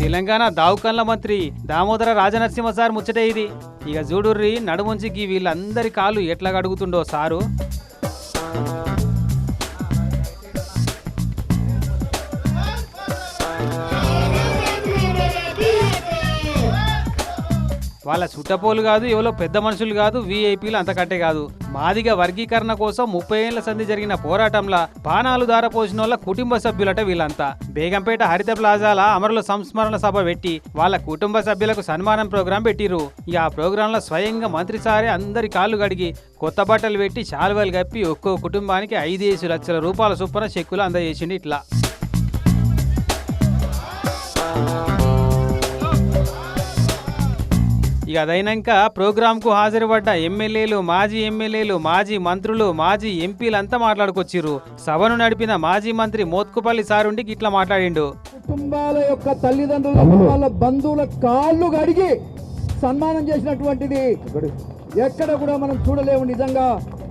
తెలంగాణ దావుకన్ల మంత్రి దామోదర రాజనరసింహ సార్ ముచ్చటే ఇది. ఇక చూడుర్రి నడుముంచికి వీళ్ళందరి కాళ్ళు ఎట్లా కడుగుతుండో సారు? వాళ్ళ చుట్టపోలు కాదు ఎవరో పెద్ద మనుషులు కాదు వీఐపీలు అంతకంటే కాదు. మాదిగ వర్గీకరణ కోసం ముప్పై ఏళ్ళ సంధి జరిగిన పోరాటంలో బాణాలు దారపోసిన వాళ్ళ కుటుంబ సభ్యులట వీళ్ళంతా. బేగంపేట హరిత ప్లాజాల అమరుల సంస్మరణ సభ పెట్టి వాళ్ళ కుటుంబ సభ్యులకు సన్మానం ప్రోగ్రాం పెట్టిరు ఈ ఆ ప్రోగ్రాంలో స్వయంగా మంత్రి సారే అందరి కాళ్ళు కడిగి కొత్త బట్టలు పెట్టి శాలువలు కప్పి ఒక్కో కుటుంబానికి ఐదేసి లక్షల రూపాయల చొప్పున చెక్కులు అందజేసిండు ఇట్లా. ఇక అదైనాక ప్రోగ్రాంకు హాజరుపడ్డ ఎమ్మెల్యేలు మాజీ ఎమ్మెల్యేలు మాజీ మంత్రులు మాజీ ఎంపీలంతా మాట్లాడుకొచ్చిర్రు. సభను నడిపిన మాజీ మంత్రి మోత్కుపల్లి సారుండికి ఇట్లా మాట్లాడిండు. కుటుంబాల యొక్క తల్లిదండ్రులు వాళ్ళ బంధువుల కాళ్ళు కడిగి సన్మానం చేసినటువంటిది ఎక్కడ కూడా మనం చూడలేము నిజంగా.